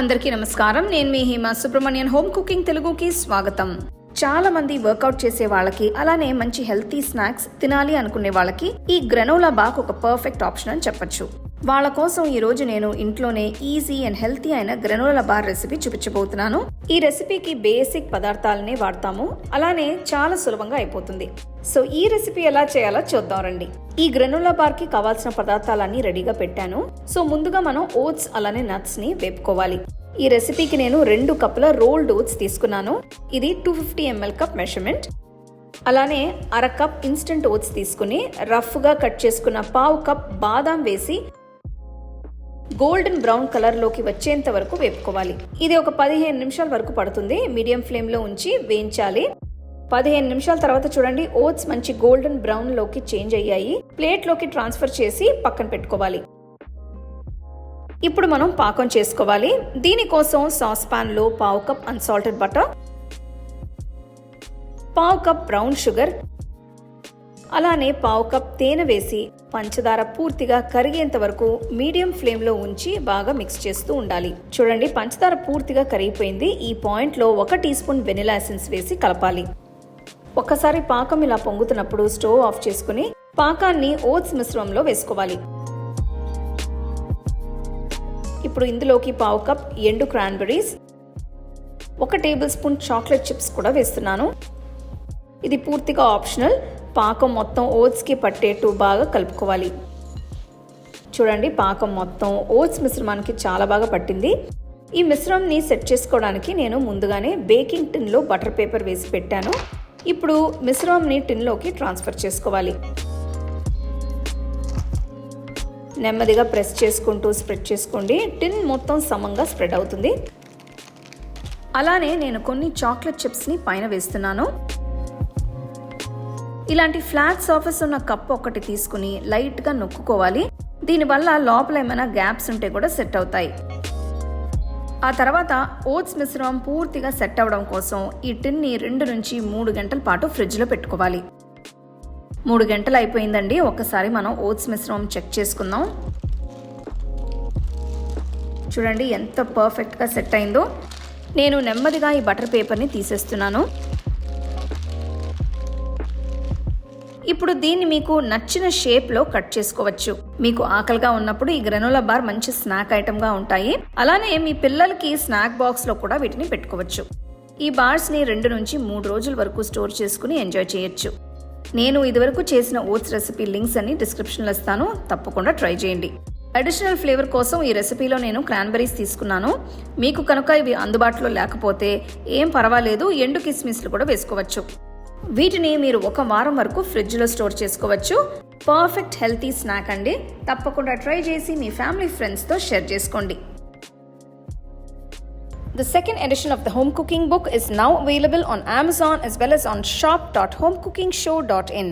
అందరికీ నమస్కారం. నేను మీ హిమ సుబ్రహ్మణ్యన్. హోమ్ కుకింగ్ తెలుగుకి స్వాగతం. చాలా మంది వర్కౌట్ చేసే వాళ్ళకి అలానే మంచి హెల్తీ స్నాక్స్ తినాలి అనుకునే వాళ్ళకి ఈ గ్రెనోలా బాక్ ఒక పర్ఫెక్ట్ ఆప్షన్ అని చెప్పొచ్చు. వాళ్ళ కోసం ఈ రోజు నేను ఇంట్లోనే ఈజీ అండ్ హెల్తీ అయిన గ్రెనోలా బార్ రెసిపీ చూపించబోతున్నాను. ఈ రెసిపీకి బేసిక్ పదార్థాలనే వాడతాము. అలానే చాలా సులభంగా అయిపోతుంది. సో ఈ రెసిపీ ఎలా చేయాలో చూద్దాం రండి. ఈ గ్రెనోలా బార్కి కావాల్సిన పదార్థాలన్నీ రెడీగా పెట్టాను. సో ముందుగా మనం ఓట్స్ అలానే నట్స్ని వేపుకోవాలి. ఈ రెసిపీకి నేను రెండు కప్పుల రోల్డ్ ఓట్స్ తీసుకున్నాను. ఇది two fifty ML cup measurement. అలానే అర కప్ ఇన్స్టెంట్ ఓట్స్ తీసుకుని రఫ్గా కట్ చేసుకున్న పావు కప్ బాదాం వేసి గోల్డెన్ బ్రౌన్ కలర్లోకి వచ్చేంత వరకు వేపుకోవాలి. ఇది ఒక పదిహేను నిమిషాల వరకు పడుతుంది. మీడియం ఫ్లేమ్లో ఉంచి వేయించాలి. పదిహేను నిమిషాల తర్వాత చూడండి ఓట్స్ మంచి గోల్డెన్ బ్రౌన్లోకి చేంజ్ అయ్యాయి. ప్లేట్లోకి ట్రాన్స్ఫర్ చేసి పక్కన పెట్టుకోవాలి. ఇప్పుడు మనం పాకం చేసుకోవాలి. దీనికోసం సాస్ పాన్లో పావు కప్ అన్సాల్టెడ్ బటర్ పావు కప్ బ్రౌన్ షుగర్ అలానే పావు కప్ తేనె వేసి పంచదార పూర్తిగా కరిగేంత వరకు మీడియం ఫ్లేమ్లో ఉంచి బాగా మిక్స్ చేస్తూ ఉండాలి. చూడండి పంచదార పూర్తిగా కరిగిపోయింది. ఈ పాయింట్లో ఒక టీ స్పూన్ వెనిలా ఎసెన్స్ వేసి కలపాలి. ఒక్కసారి పాకం ఇలా పొంగుతున్నప్పుడు స్టవ్ ఆఫ్ చేసుకుని పాకాన్ని ఓట్స్ మిశ్రమంలో వేసుకోవాలి. ఇప్పుడు ఇందులోకి పావు కప్ ఎండు క్రాన్బెరీస్ ఒక టేబుల్ స్పూన్ చాక్లెట్ చిప్స్ కూడా వేస్తున్నాను. ఇది పూర్తిగా ఆప్షనల్. పాకం మొత్తం ఓట్స్కి పట్టేట్టు బాగా కలుపుకోవాలి. చూడండి పాకం మొత్తం ఓట్స్ మిశ్రమానికి చాలా బాగా పట్టింది. ఈ మిశ్రమంని సెట్ చేసుకోవడానికి నేను ముందుగానే బేకింగ్ టిన్లో బటర్ పేపర్ వేసి పెట్టాను. ఇప్పుడు మిశ్రమంని టిన్లోకి ట్రాన్స్ఫర్ చేసుకోవాలి. నెమ్మదిగా ప్రెస్ చేసుకుంటూ స్ప్రెడ్ చేసుకోండి. టిన్ మొత్తం సమంగా స్ప్రెడ్ అవుతుంది. అలానే నేను కొన్ని చాక్లెట్ చిప్స్ని పైన వేస్తున్నాను. ఇలాంటి ఫ్లాట్ సర్ఫేస్ ఉన్న కప్ ఒకటి తీసుకుని లైట్గా నొక్కుకోవాలి. దీనివల్ల లోపల ఏమైనా గ్యాప్స్ ఉంటే కూడా సెట్ అవుతాయి. ఆ తర్వాత ఓట్స్ మిశ్రమం పూర్తిగా సెట్ అవ్వడం కోసం ఈ టిన్ని రెండు నుంచి మూడు గంటల పాటు ఫ్రిడ్జ్లో పెట్టుకోవాలి. మూడు గంటలు అయిపోయిందండి. ఒక్కసారి మనం ఓట్స్ మిశ్రమం చెక్ చేసుకుందాం. చూడండి ఎంత పర్ఫెక్ట్గా సెట్ అయిందో. నేను నెమ్మదిగా ఈ బటర్ పేపర్ని తీసేస్తున్నాను. ఇప్పుడు దీన్ని మీకు నచ్చిన షేప్లో కట్ చేసుకోవచ్చు. మీకు ఆకలిగా ఉన్నప్పుడు ఈ గ్రెనోలా బార్ మంచి స్నాక్ ఐటమ్గా ఉంటాయి. అలానే మీ పిల్లలకి స్నాక్ బాక్స్లో కూడా వీటిని పెట్టుకోవచ్చు. ఈ బార్స్ని రెండు నుంచి మూడు రోజుల వరకు స్టోర్ చేసుకుని ఎంజాయ్ చేయొచ్చు. నేను ఇదివరకు చేసిన ఓట్స్ రెసిపీ లింక్స్ అన్ని డిస్క్రిప్షన్లో ఇస్తాను. తప్పకుండా ట్రై చేయండి. అడిషనల్ ఫ్లేవర్ కోసం ఈ రెసిపీలో నేను క్రాన్బెరీస్ తీసుకున్నాను. మీకు కనుక ఇవి అందుబాటులో లేకపోతే ఏం పర్వాలేదు ఎండు కిస్మిస్లు కూడా వేసుకోవచ్చు. వీటిని మీరు ఒక వారం వరకు ఫ్రిడ్జ్లో స్టోర్ చేసుకోవచ్చు పర్ఫెక్ట్ హెల్తీ స్నాక్ అండి తప్పకుండా ట్రై చేసి మీ ఫ్యామిలీ ఫ్రెండ్స్తో షేర్ చేసుకోండి The second edition of the home cooking book is now available on Amazon as well as on shop.homecookingshow.in.